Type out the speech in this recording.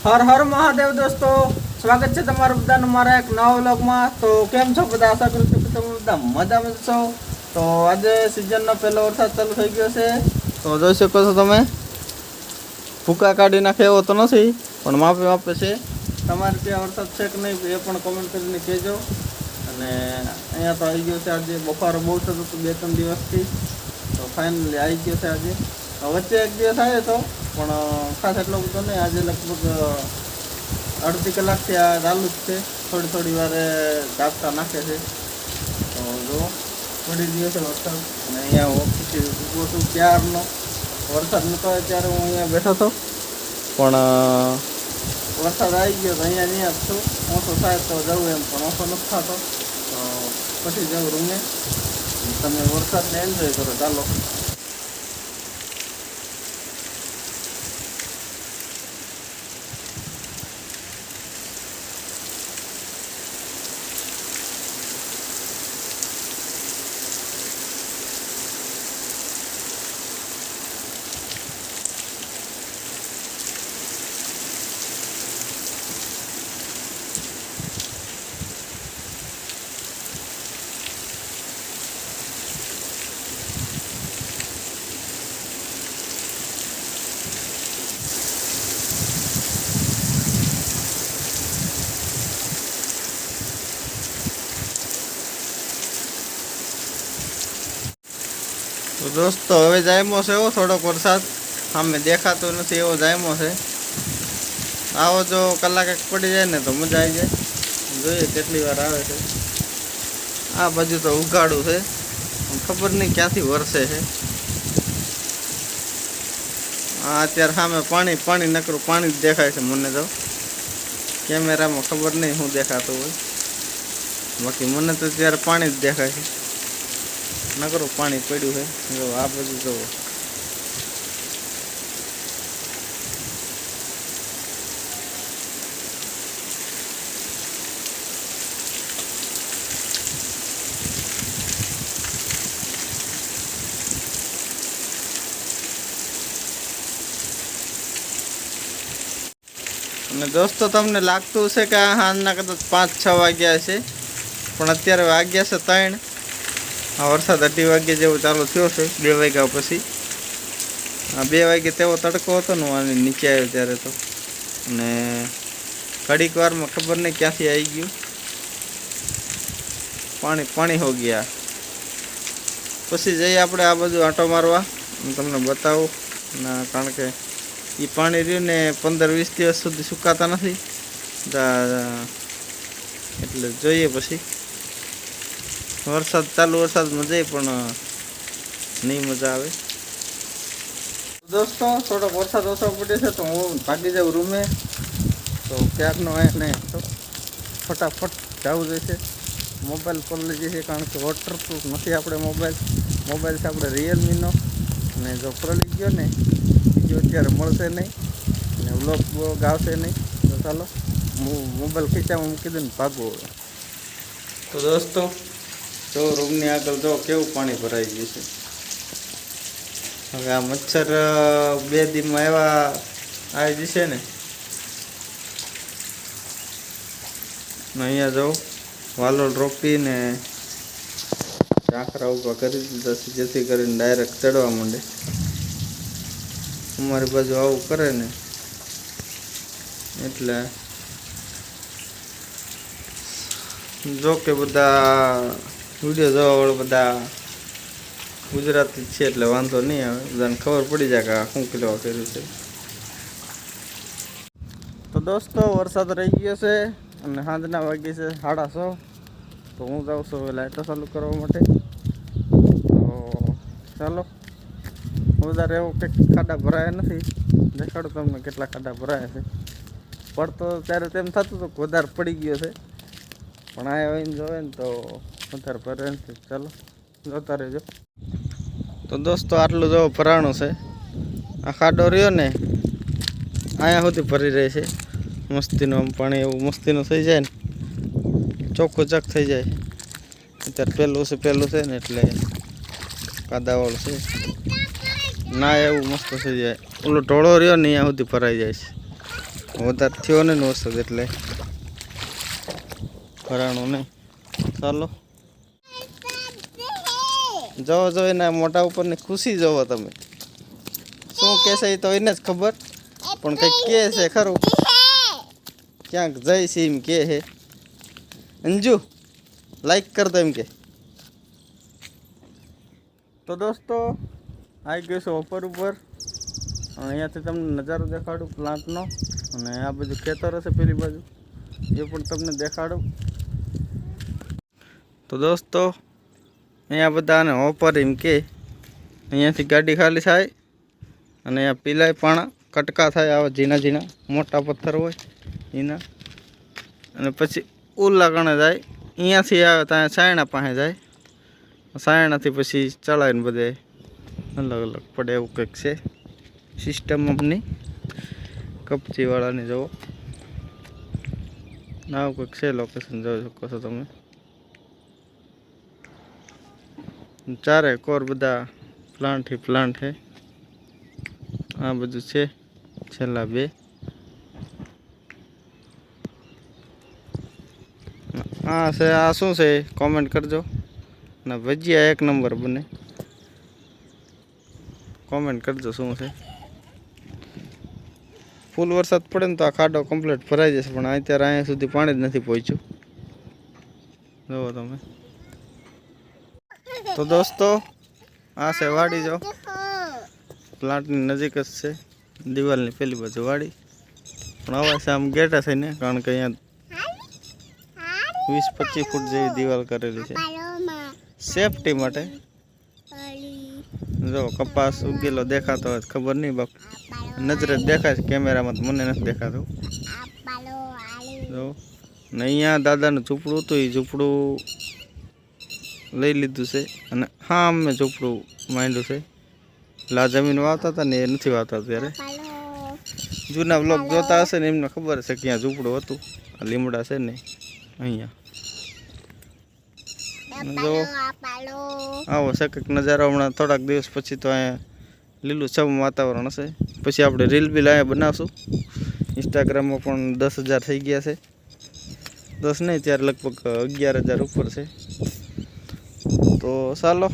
હર હર મહાદેવ દોસ્તો, સ્વાગત છે તમારું બધાનું મારા એક નવા વ્લોગમાં. તો કેમ છો બધા? આશા કરું છું કે તમે બધા મજામાં છો. તો આજે સિઝનનો પહેલો વરસાદ ચાલુ થઈ ગયો છે. તો જોઈ શકો છો તમે. ભૂકા કાઢી નાખે એવો તો નથી, પણ માપે માપે છે. તમારે ત્યાં વરસાદ છે કે નહીં એ પણ કોમેન્ટ કરીને કહેજો. અને અહીંયા તો આવી ગયો છે આજે બફારો બહુ થતો હતો બે ત્રણ દિવસથી. તો ફાઇનલી આવી ગયો છે આજે. વચ્ચે એક દિવસ આવ્યો હતો પણ ખાસ એટલો બધો નહીં. આજે લગભગ અડધી કલાકથી આ ચાલુ જ છે. થોડી થોડી વારે ઝાપટા નાખે છે. તો જો થોડી દિવસે વરસાદ અને અહીંયા ઓફિસથી ઊભો છું. ત્યારનો વરસાદ નહોતો હોય ત્યારે હું અહીંયા બેઠો હતો. પણ વરસાદ આવી ગયો તો અહીંયા જ છું. ઓછો થાય તો જવું એમ, પણ ઓછો નથી થતો. તો પછી જવું રૂમે. તમે વરસાદને એન્જોય કરો. ચાલો. દોસ્તો હવે જાયમો છે એવો થોડોક વરસાદ. સામે દેખાતો નથી, એવો જાયમો છે. આવો જો કલાક એક પડી જાય ને તો મજા આવી જાય. જોઈએ કેટલી વાર આવે છે. આ બાજુ તો ઉગાડું છે. પણ ખબર નહીં ક્યાંથી વરસે છે. આ અત્યારે સામે પાણી પાણી નકરું, પાણી જ દેખાય છે મને તો. કેમેરામાં ખબર નહીં શું દેખાતું હોય. બાકી મને તો ત્યારે પાણી જ દેખાય છે. નકરું પાણી પડ્યું છે. જો આ બધું જો. અને દોસ્તો, તમને લાગતું છે કે આ સાંજના કદાચ પાંચ છ વાગ્યા છે. પણ અત્યારે વાગ્યા છે ત્રણ. આ વરસાદ અઢી વાગ્યે જેવો ચાલુ થયો છે, બે વાગ્યા પછી. આ બે વાગે તેવો તડકો હતો ને આની નીચે આવ્યો ત્યારે તો. અને ઘડીક વારમાં ખબર નહીં ક્યાંથી આવી ગયું. પાણી પાણી હો ગયા. પછી જઈએ આપણે આ બાજુ આંટો મારવા. હું તમને બતાવું. ના, કારણ કે એ પાણી રહ્યું ને પંદર વીસ દિવસ સુધી સુકાતા નથી. એટલે જોઈએ પછી. વરસાદ ચાલુ વરસાદ જઈ પણ નહીં મજા આવે. દોસ્તો થોડોક વરસાદ ઓછો પડે છે તો હું ભાગી જાઉં રૂમે. તો ક્યાંકનો એને તો ફટાફટ જવું જોઈશે મોબાઈલ લઈ જઈએ કારણ કે વોટરપ્રૂફ નથી આપણે મોબાઈલ. મોબાઈલ છે આપણે રિયલમીનો અને જો પલળી ગયો ને બીજો અત્યારે મળશે નહીં. અને વ્લોગ બ્લોગ આવશે નહીં. તો ચાલો હું મોબાઈલ ખીચામાં મૂકી દઉં ને ભાગવું તો દોસ્તો જો રૂમની આગળ જો કેવું પાણી ભરાઈ ગયું છે. હવે આ મચ્છર બે દિનમાં એવા આવી જશે ને. અહીંયા જાઉં વાલોલ રોપીને ઝાંખરા ઊભા કરી દીધા છે, જેથી કરીને ડાયરેક્ટ ચડવા માંડે. અમારી બાજુ આવું કરે ને, એટલે જો કે બધા વીડિયો જોવાવાળા બધા ગુજરાતી છે એટલે વાંધો નહીં આવે. બધાને ખબર પડી જાય કે આ શું કિલો કર્યું છે. તો દોસ્તો, વરસાદ રહી ગયો છે અને સાંજના વાગી છે સાડા સો તો હું જાઉં છું લાઇટો ચાલુ કરવા માટે. તો ચાલો, વધારે એવું કંઈક ખાડા ભરાયા નથી. દેખાડું તમને કેટલા ખાડા ભરાયા છે. પડતો ત્યારે તેમ થતું હતું વધારે પડી ગયો છે. પણ આ આવીને જોવે ને તો વધારે ભરે નથી ચાલો. જોતા રહેજો. તો દોસ્તો, આટલું જો ભરાણું છે. આ ખાડો રહ્યો ને, અહીંયા સુધી ભરી રહે છે. મસ્તીનું આમ પાણી એવું મસ્તીનું થઈ જાય ને, ચોખ્ખું ચક થઈ જાય. અત્યારે પહેલું છે પહેલું છે ને, એટલે કાદાવાળું છે. ના, એવું મસ્ત થઈ જાય. ઓલો ઢોળો રહ્યો ને, અહીંયા સુધી ભરાઈ જાય છે. વધારે થયો ને વરસાદ એટલે. ભરાણું નહીં. ચાલો. જોવો જો એના મોટા ઉપરની ખુશી જોવો તમે. શું કહેશે એ તો એને જ ખબર? પણ કંઈક કહે છે, ખરું. ક્યાંક જય છે એમ કે હે અંજુ લાઈક કરતો એમ કે તો દોસ્તો આવી ગયો છે ઓપર ઉપર. અહીંયાથી તમને નજારો દેખાડું પ્લાન્ટનો. અને આ બધું ખેતર હશે પેલી બાજુ. એ પણ તમને દેખાડું. તો દોસ્તો અહીંયા બધાને ઓપર એમ કે, અહીંયાથી ગાડી ખાલી થાય અને અહીંયા પીલાય પાણા કટકા થાય આવા ઝીણા ઝીણા, મોટા પથ્થર હોય એના અને પછી ઉલ્લા કણે જાય, અહીંયાથી આવે ત્યાં સાયણા પાસે જાય. સાયણાથી પછી ચડાવીને બધે અલગ અલગ પડે એવું કંઈક છે. સિસ્ટમ અમની કપચીવાળાની જુઓ. આવું કંઈક છે લોકેશન જોઈ શકો છો તમે. ચારે કોર બધા પ્લાન્ટ હી પ્લાન્ટ છે આ બધું છે, છેલ્લા બે. હા છે, આ શું છે? કોમેન્ટ કરજો. ને ભજીયા એક નંબર બને. કોમેન્ટ કરજો શું છે. ફૂલ વરસાદ પડે ને તો આ ખાડો કમ્પ્લીટ ભરાઈ જશે, પણ અત્યારે અહીંયા સુધી પાણી જ નથી પહોંચ્યું. જુઓ તમે. તો દોસ્તો, આ છે વાડી જો. પ્લાન્ટની નજીક જ છે. દિવાલની પેલી બાજુ વાડી. પણ હવે આમ ગેટા છે ને, કારણ કે અહીંયા વીસ પચીસ ફૂટ જેવી દિવાલ કરેલી છે. સેફટી માટે. જો કપાસ ઉગેલો દેખાતો હોય ખબર નહીં, બાપ. નજરે દેખાય છે, કેમેરામાં તો મને નથી દેખાતું. જો. ને અહીંયા દાદાનું ઝૂંપડું હતું, એ ઝૂંપડું લઈ લીધું છે. અને હા અમે ઝૂંપડું માંડ્યું છે. એટલે આ જમીન વાવતા હતા ને એ નથી વાવતા અત્યારે. જૂના બ્લોક જોતા હશે ને એમને ખબર છે કે અહીંયા ઝૂંપડું હતું. આ લીમડા છે ને અહીંયા. જો. આવો છે કંઈક નજારો. હમણાં થોડાક દિવસ પછી તો અહીંયા લીલું છમ વાતાવરણ હશે. પછી આપણે રીલ બીલ અહીંયા બનાવશું. ઇન્સ્ટાગ્રામમાં પણ દસ હજાર થઈ ગયા છે. દસ નહીં ત્યારે લગભગ અગિયાર હજાર ઉપર છે. તો ચાલો